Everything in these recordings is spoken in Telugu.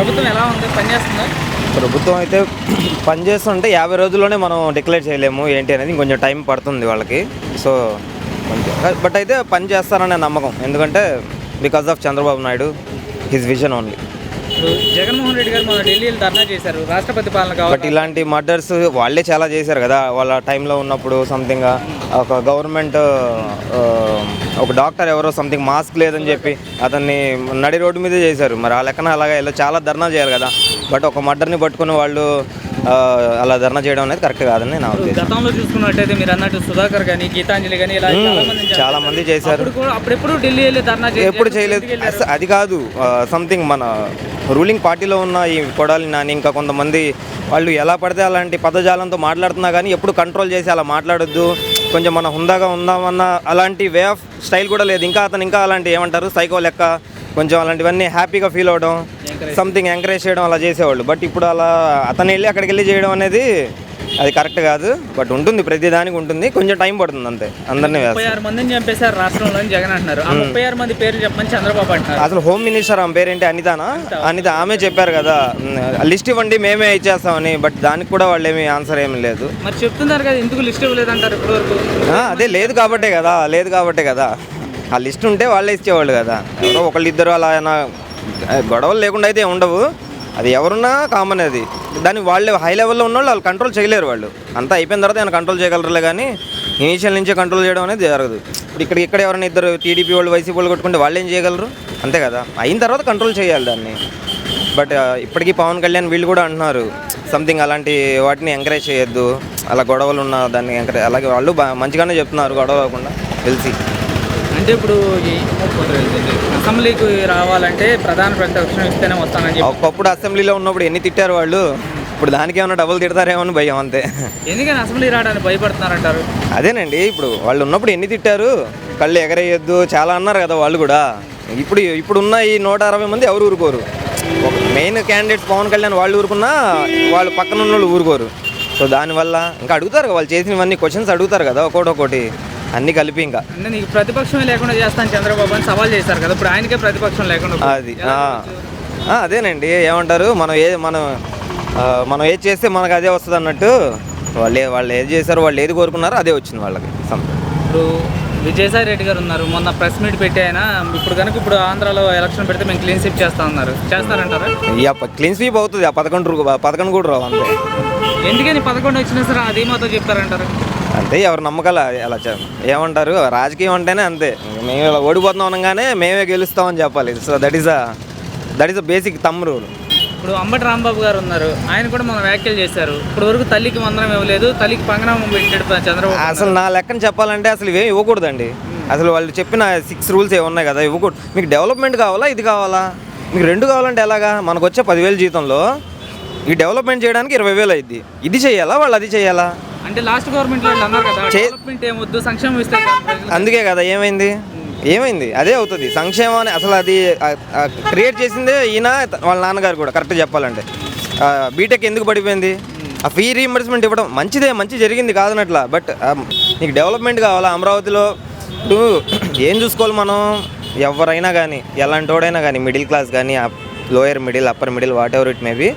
ప్రభుత్వం ఎలా ఉంది? పనిచేస్తుందా ప్రభుత్వం అయితే పనిచేస్తుంటే యాభై రోజుల్లోనే మనం డిక్లేర్ చేయలేము ఏంటి అనేది ఇంకొంచెం టైం పడుతుంది వాళ్ళకి. సో బట్ అయితే పని చేస్తారనే నమ్మకం. ఎందుకంటే because of Chandrababu Naidu his vision only ఇప్పుడు జగన్మోహన్ రెడ్డి గారు మన ఢిల్లీలో ధర్నా చేశారు. రాష్ట్రపతి పాలన బట్ కావాలి ఇలాంటి మర్డర్స్ వాళ్ళే చాలా చేశారు కదా. వాళ్ళ టైంలో ఉన్నప్పుడు సంథింగ్ ఒక గవర్నమెంట్ ఒక డాక్టర్ ఎవరో సంథింగ్ మాస్క్ లేదని చెప్పి అతన్ని నడి రోడ్డు మీదే చేశారు. మరి ఆ లెక్కన అలాగే ఇలా చాలా ధర్నా చేయాలి కదా. బట్ ఒక మర్డర్ని పట్టుకుని వాళ్ళు అలా ధర్నా చేయడం అనేది కరెక్ట్ కాదని నా ఉద్దేశం. గతంలో చూసుకున్నట్టయితే మీరు అన్నట్టు సుధాకర్ కానీ గీతాంజలి కానీ ఇలా చాలా మంది చేశారు. అప్పుడెప్పుడు ఢిల్లీ వెళ్ళి ధర్నా ఎప్పుడు చేయలేదు. అది కాదు సంథింగ్ మన రూలింగ్ పార్టీలో ఉన్న ఈ కొడాలి నాని ఇంకా కొంతమంది వాళ్ళు ఎలా పడితే అలాంటి పదజాలంతో మాట్లాడుతున్నా కానీ ఎప్పుడు కంట్రోల్ చేసి అలా మాట్లాడొద్దు. కొంచెం మన హుందాగా ఉందామన్న అలాంటి వే ఆఫ్ స్టైల్ కూడా లేదు. ఇంకా అతను ఇంకా అలాంటి ఏమంటారు? సైకో లెక్క కొంచెం అలాంటివన్నీ హ్యాపీగా ఫీల్ అవ్వడం సంథింగ్ ఎంకరేజ్ చేయడం అలా చేసేవాళ్ళు. బట్ ఇప్పుడు అలా అతను వెళ్ళి అక్కడికి వెళ్ళి చేయడం అనేది అది కరెక్ట్ కాదు. బట్ ఉంటుంది ప్రతి దానికి ఉంటుంది. కొంచెం టైం పడుతుంది అంతే. అందరినీ ముప్పై ఆరు మందిని చంపేశారు రాష్ట్రంలో జగన్ అంటున్నారు. ఆ ముప్పై ఆరు మంది పేర్లు చెప్పమని చంద్రబాబు అంటున్నారు. అసలు హోమ్ మినిస్టర్ ఆమె పేరేంటి? అనితానా? అనిత. ఆమె చెప్పారు కదా. లిస్ట్ ఇవ్వండి మేమే ఇచ్చేస్తామని. బట్ దానికి కూడా వాళ్ళు ఏమి ఆన్సర్ ఏమీ లేదు. మరి చెప్తున్నారు కదా ఎందుకు లిస్ట్ ఇవ్వలేదంటారు ఇప్పటి వరకు ఆ, అదే లేదు కాబట్టే కదా లేదు కాబట్టే కదా. ఆ లిస్ట్ ఉంటే వాళ్ళే ఇచ్చేవాళ్ళు కదా. ఎవరో ఒకళ్ళు ఇద్దరు అలా గొడవలు లేకుండా అయితే ఉండవు. అది ఎవరున్నా కామన్ అది. దాన్ని వాళ్ళు హై లెవెల్లో ఉన్న వాళ్ళు వాళ్ళు కంట్రోల్ చేయలేరు వాళ్ళు. అంతా అయిపోయిన తర్వాత ఏమైనా కంట్రోల్ చేయగలరులే కానీ ఇనీషియల్ నుంచే కంట్రోల్ చేయడం అనేది జరగదు. ఇప్పుడు ఇక్కడ ఇక్కడ ఎవరైనా ఇద్దరు టీడీపీ వాళ్ళు వైసీపీ వాళ్ళు కొట్టుకుంటే వాళ్ళు ఏం చేయగలరు? అంతే కదా. అయిన తర్వాత కంట్రోల్ చేయాలి దాన్ని. బట్ ఇప్పటికీ పవన్ కళ్యాణ్ వీళ్ళు కూడా అంటున్నారు సంథింగ్ అలాంటి వాటిని ఎంకరేజ్ చేయొద్దు. అలా గొడవలు ఉన్న దాన్ని ఎంకరేజ్ అలాగే వాళ్ళు మంచిగానే చెప్తున్నారు గొడవ కాకుండా తెలిసి అంటే ఇప్పుడు అసెంబ్లీకి రావాలంటే ప్రధాన ప్రతిపక్షం ఇస్తేనే వస్తానని చెప్పి. ఒకప్పుడు అసెంబ్లీలో ఉన్నప్పుడు ఎన్ని తిట్టారు వాళ్ళు? ఇప్పుడు దానికి ఏమైనా డబుల్ తిడతారేమో అని భయం అంతే. ఎందుకని అసెంబ్లీ రావడానికి భయపడుతున్నారంటారు? అదేనండి ఇప్పుడు వాళ్ళు ఉన్నప్పుడు ఎన్ని తిట్టారు? కళ్ళు ఎగరేయొద్దు చాలా అన్నారు కదా వాళ్ళు కూడా. ఇప్పుడు ఇప్పుడు ఉన్న ఈ నూట అరవై మంది ఎవరు ఊరుకోరు? ఒక మెయిన్ క్యాండిడేట్స్ పవన్ కళ్యాణ్ వాళ్ళు ఊరుకున్నా వాళ్ళు పక్కన ఉన్న వాళ్ళు ఊరుకోరు. సో దానివల్ల ఇంకా అడుగుతారు కదా, వాళ్ళు చేసినవన్నీ క్వశ్చన్స్ అడుగుతారు కదా ఒకటి ఒకటి అన్నీ కలిపి ఇంకా. అంటే నీకు ప్రతిపక్షమే లేకుండా చేస్తాను చంద్రబాబు అని సవాల్ చేశారు కదా ఇప్పుడు ఆయనకే ప్రతిపక్షం లేకుండా. అది అదేనండి ఏమంటారు మనం ఏ మనం మనం ఏది చేస్తే మనకు అదే వస్తుంది అన్నట్టు వాళ్ళు వాళ్ళు ఏది చేశారో వాళ్ళు ఏది కోరుకున్నారో అదే వచ్చింది వాళ్ళకి. ఇప్పుడు విజయసాయి రెడ్డి గారు ఉన్నారు మొన్న ప్రెస్ మీట్ పెట్టి ఆయన ఇప్పుడు కనుక ఇప్పుడు ఆంధ్రాలో ఎలక్షన్ పెడితే మేము క్లీన్ స్వీప్ చేస్తా ఉన్నారు చేస్తారంటారా? క్లీన్ స్వీప్ అవుతుంది ఆ పదకొండు పదకొండు కూడా రావు అంతే. ఎందుకని పదకొండు వచ్చినా సరే అది మాతో చెప్తారంటారు అంతే ఎవరు నమ్మకాల? అలా ఏమంటారు? రాజకీయం అంటేనే అంతే. మేము ఇలా ఓడిపోతున్నాం అనగానే మేమే గెలుస్తామని చెప్పాలి. So that is a that is a basic thumb rule ఇప్పుడు అంబటి రాంబాబు గారు ఉన్నారు. ఆయన కూడా మన వ్యాఖ్యలు చేశారు. ఇప్పుడు వరకు తల్లికి వందనం ఇవ్వలేదు తల్లికి పంగనామం పెట్టాడు చంద్రబాబు అసలు నా లెక్కన చెప్పాలంటే అసలు ఇవేం ఇవ్వకూడదండి. అసలు వాళ్ళు చెప్పిన సిక్స్ రూల్స్ ఏ ఉన్నాయి కదా ఇవ్వకూడదు. మీకు డెవలప్మెంట్ కావాలా ఇది కావాలా? మీకు రెండు కావాలంటే ఎలాగా? మనకు వచ్చే పదివేల జీతంలో ఈ డెవలప్మెంట్ చేయడానికి ఇరవై వేలు అయింది ఇది చేయాలా? వాళ్ళు అది చేయాలా? అంటే లాస్ట్ గవర్నమెంట్ వాళ్ళు అన్నారు కదా డెవలప్మెంట్ ఏమొద్దు సంక్షేమం ఇస్తే. అందుకే కదా ఏమైంది? ఏమైంది? అదే అవుతుంది. సంక్షేమం అని అసలు అది క్రియేట్ చేసిందే ఈయన వాళ్ళ నాన్నగారు కూడా కరెక్ట్ చెప్పాలంటే. బీటెక్ ఎందుకు పడిపోయింది? ఆ ఫీ రీఎంబర్స్మెంట్ ఇవ్వడం మంచిదే మంచి జరిగింది కాదనట్లా. బట్ నీకు డెవలప్మెంట్ కావాలా? అమరావతిలో ఇప్పుడు ఏం చూసుకోవాలి మనం? ఎవరైనా కానీ ఎలాంటి వాడైనా కానీ మిడిల్ క్లాస్ కానీ lower middle upper middle whatever it maybe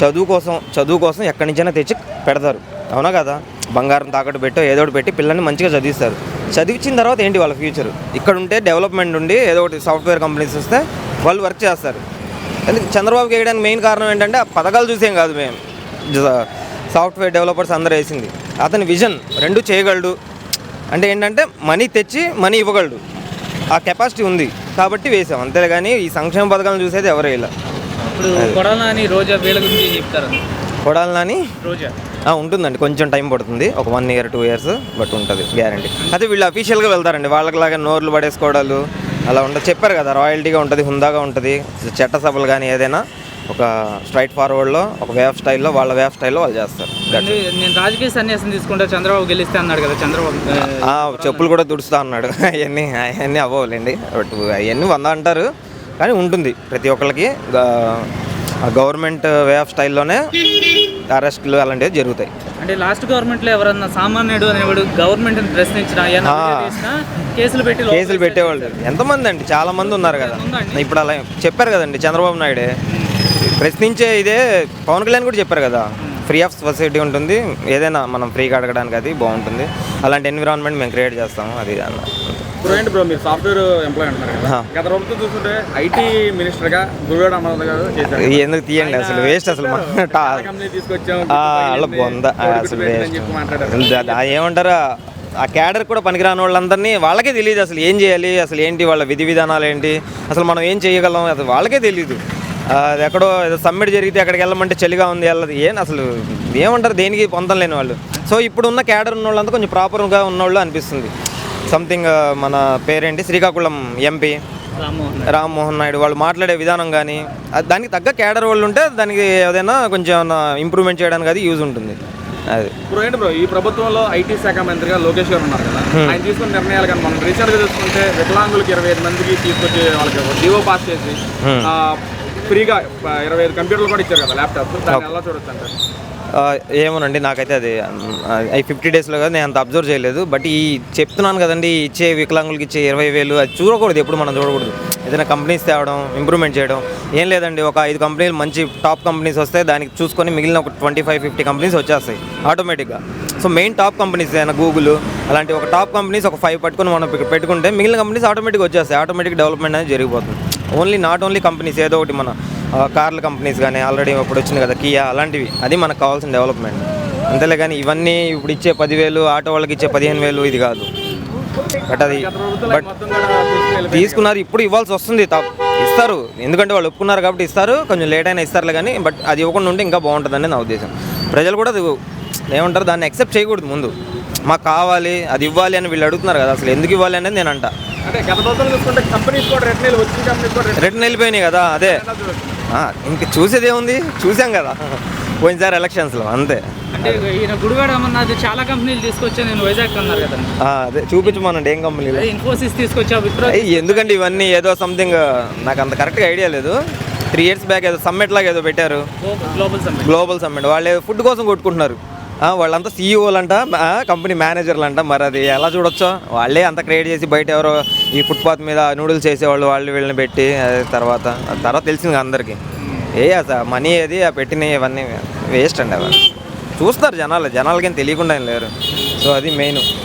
చదువు కోసం చదువు కోసం ఎక్కడి నుంచైనా తెచ్చి పెడతారు. అవునా కదా? బంగారం తాకట్టు పెట్టో ఏదో ఒకటి పెట్టి పిల్లల్ని మంచిగా చదివిస్తారు. చదివించిన తర్వాత ఏంటి వాళ్ళ ఫ్యూచర్? ఇక్కడ ఉంటే డెవలప్మెంట్ ఉండి ఏదో ఒకటి సాఫ్ట్వేర్ కంపెనీస్ వస్తే వాళ్ళు వర్క్ చేస్తారు. ఎందుకు? చంద్రబాబుకి వేయడానికి మెయిన్ కారణం ఏంటంటే ఆ పథకాలు చూసేం కాదు మేము. సాఫ్ట్వేర్ డెవలపర్స్ అందరూ వేసింది. అతని విజన్ రెండు చేయగలడు. అంటే ఏంటంటే మనీ తెచ్చి మనీ ఇవ్వగలడు. ఆ కెపాసిటీ ఉంది కాబట్టి వేసాం. అంతేగాని ఈ సంక్షేమ పథకాలను చూసేది ఎవరు ఇలా కొడాలని రోజా వీళ్ళ గురించి చెప్తారు? కొడాలని రోజా. ఉంటుందండి. కొంచెం టైం పడుతుంది. ఒక one year two years but ఉంటుంది. గ్యారంటీ అదే వీళ్ళు అఫీషియల్గా వెళ్తారండి. వాళ్ళకిలాగా నోర్లు పడేసుకోవడాలు అలా ఉండదు చెప్పారు కదా రాయల్టీగా ఉంటుంది హుందాగా ఉంటుంది. చట్టసభలు కానీ ఏదైనా ఒక స్ట్రైట్ ఫార్వర్డ్లో ఒక వే ఆఫ్ స్టైల్లో వాళ్ళ వే ఆఫ్ స్టైల్లో వాళ్ళు చేస్తారు. నేను రాజకీయ సన్యాసం తీసుకుంటే చంద్రబాబు గెలిస్తే అన్నాడు కదా చంద్రబాబు ఆ, చెప్పులు కూడా తుడుస్తా అన్నాడు. అవన్నీ అవన్నీ అవ్వలేండి బట్ అవన్నీ వంద అంటారు. కానీ ఉంటుంది. ప్రతి ఒక్కరికి గవర్నమెంట్ వే ఆఫ్ స్టైల్లోనే అరెస్టులు అలాంటివి జరుగుతాయి. అంటే లాస్ట్ గవర్నమెంట్లో ఎవరన్నా సామాన్యుడు అనేవాడు గవర్నమెంట్ ప్రశ్నించినా కేసులు పెట్టి కేసులు పెట్టేవాళ్ళు. ఎంతమంది అండి? చాలా మంది ఉన్నారు కదా. ఇప్పుడు అలా చెప్పారు కదండి చంద్రబాబు నాయుడే. ప్రశ్నించే ఇదే పవన్ కళ్యాణ్ కూడా చెప్పారు కదా. ఫ్రీ ఆఫ్ ఫెసిలిటీ ఉంటుంది. ఏదైనా మనం ఫ్రీగా అడగడానికి అది బాగుంటుంది. అలాంటి ఎన్విరాన్మెంట్ మేము క్రియేట్ చేస్తాము అది అన్న. ఇప్పుడు ఏంటి బ్రో మీరు సాఫ్ట్వేర్ ఎంప్లాయ్ అంటున్నారు కదా. గత ప్రభుత్వం చూస్తుంటే ఐటీ మినిస్టర్గా గురుగాడు అమరావతి గారు చేశారు ఎందుకు తీయండి అసలు? వేస్ట్ అసలు కంపెనీ తీసుకొచ్చాం వాళ్ళ బొంద. అసలు వేస్ట్ ఏమంటారు? ఆ క్యాడర్ కూడా పనికిరాని వాళ్ళందరినీ వాళ్ళకే తెలియదు అసలు ఏం చేయాలి అసలు ఏంటి వాళ్ళ విధి విధానాలు ఏంటి అసలు మనం ఏం చేయగలం అసలు వాళ్ళకే తెలియదు అది ఎక్కడో సమ్మిట్ జరిగితే అక్కడికి వెళ్ళమంటే చలిగా ఉంది వెళ్ళదు ఏం అసలు ఏమంటారు? దేనికి పొందం లేని వాళ్ళు. సో ఇప్పుడు ఉన్న క్యాడర్ ఉన్న వాళ్ళంతా కొంచెం ప్రాపర్గా ఉన్నవాళ్ళు అనిపిస్తుంది. సంథింగ్ మన పేరేంటి? శ్రీకాకుళం ఎంపీ రామ్మోహన్ నాయుడు. వాళ్ళు మాట్లాడే విధానం కానీ దానికి తగ్గ క్యాడర్ వాళ్ళు ఉంటే దానికి ఏదైనా కొంచెం ఇంప్రూవ్మెంట్ చేయడానికి అది యూజ్ ఉంటుంది. అది. ఇప్పుడు ఏంటి బ్రో? ఈ ప్రభుత్వంలో ఐటీ శాఖ మంత్రిగా లోకేష్ గారు ఉన్నారు కదా. ఆయన తీసుకున్న నిర్ణయాలు కానీ మనం రీసెంట్గా చూసుకుంటే వికలాంగులకి ఇరవై ఐదు మందికి తీసుకొచ్చి వాళ్ళకి జీవో పాస్ చేసి Hmm. ఫ్రీగా ఇరవై ఐదు కంప్యూటర్లు కూడా ఇచ్చారు కదా ల్యాప్టాప్ దాన్ని ఎలా చూడొచ్చు అంటారు? ఏమోనండి నాకైతే అది ఈ ఫిఫ్టీ డేస్లో కదా నేను అంత అబ్జర్వ్ చేయలేదు. బట్ ఈ చెప్తున్నాను కదండి ఇచ్చే వికలాంగులకి ఇచ్చే ఇరవై వేలు అది చూడకూడదు ఎప్పుడు మనం చూడకూడదు. ఏదైనా కంపెనీస్ తేవడం ఇంప్రూవ్మెంట్ చేయడం ఏం లేదండి ఒక ఐదు కంపెనీలు మంచి టాప్ కంపెనీస్ వస్తే దానికి చూసుకొని మిగిలిన ఒక ట్వంటీ ఫైవ్ ఫిఫ్టీ కంపెనీస్ వచ్చేస్తాయి ఆటోమేటిక్గా. సో మెయిన్ టాప్ కంపెనీస్ అయినా గూగుల్ అలాంటి ఒక టాప్ కంపెనీస్ ఒక ఫైవ్ పట్టుకొని మనం పెట్టుకుంటే మిగిలిన కంపెనీస్ ఆటోమేటిక్గా వచ్చేస్తాయి ఆటోమేటిక్ డెవలప్మెంట్ అనేది జరిగిపోతుంది. ఓన్లీ నాట్ ఓన్లీ కంపెనీస్ ఏదో ఒకటి మన కార్ల కంపెనీస్ కానీ ఆల్రెడీ ఇప్పుడు వచ్చింది కదా కియా అలాంటివి. అది మనకు కావాల్సిన డెవలప్మెంట్. అంతేలే కానీ ఇవన్నీ ఇప్పుడు ఇచ్చే పదివేలు ఆటో వాళ్ళకి ఇచ్చే పదిహేను వేలు ఇది కాదు. బట్ అది బట్ తీసుకున్నారు ఇప్పుడు ఇవ్వాల్సి వస్తుంది ఇస్తారు. ఎందుకంటే వాళ్ళు ఒప్పుకున్నారు కాబట్టి ఇస్తారు. కొంచెం లేట్ అయినా ఇస్తారులే కానీ బట్ అది ఇవ్వకుండా ఉంటే ఇంకా బాగుంటుందని నా ఉద్దేశం. ప్రజలు కూడా అది ఏమంటారు దాన్ని యాక్సెప్ట్ చేయకూడదు ముందు. మాకు కావాలి అది ఇవ్వాలి అని వీళ్ళు అడుగుతున్నారు కదా అసలు ఎందుకు ఇవ్వాలి అనేది నేను అంట. అంటే గత ప్రభుత్వం చూసుకుంటే కంపెనీస్ కూడా రిటర్న్ వచ్చిన కంపెనీస్ కూడా రిటర్న్ వెళ్ళిపోయినాయి కదా అదే. ఆ, ఇంక చూసేది ఏముంది? చూసాం కదా. పోయినసారి ఎలక్షన్స్లో అంతే. అంటే ఈయన గుడివాడ అమర్నాథ్ చాలా కంపెనీలు తీసుకొచ్చా నేను వైజాగ్ అన్నారు కదా ఆ, అదే. చూపించమనండి ఏం కంపెనీలు. ఇన్ఫోసిస్ తీసుకొచ్చా విప్రో ఎందుకంటే ఇవన్నీ? ఏదో సంథింగ్ నాకు అంత కరెక్ట్గా ఐడియా లేదు. త్రీ ఇయర్స్ బ్యాక్ ఏదో సమ్మిట్ లాగా ఏదో పెట్టారు. గ్లోబల్ సమ్మిట్ గ్లోబల్ సమ్మిట్ వాళ్ళు ఫుడ్ కోసం కొట్టుకుంటున్నారు. వాళ్ళంతా సీఈఓలు అంట కంపెనీ మేనేజర్లు అంట మరి అది ఎలా చూడొచ్చో? వాళ్ళే అంత క్రియేట్ చేసి బయట ఎవరో ఈ ఫుట్పాత్ మీద నూడిల్స్ చేసేవాళ్ళు వాళ్ళు వీళ్ళని పెట్టి తర్వాత తర్వాత తెలిసింది అందరికీ. ఏ అసలు మనీ ఏది ఆ పెట్టినవి ఇవన్నీ వేస్ట్ అండి అవన్నీ చూస్తారు జనాలు జనాలకేం తెలియకుండా లేరు. సో అది మెయిన్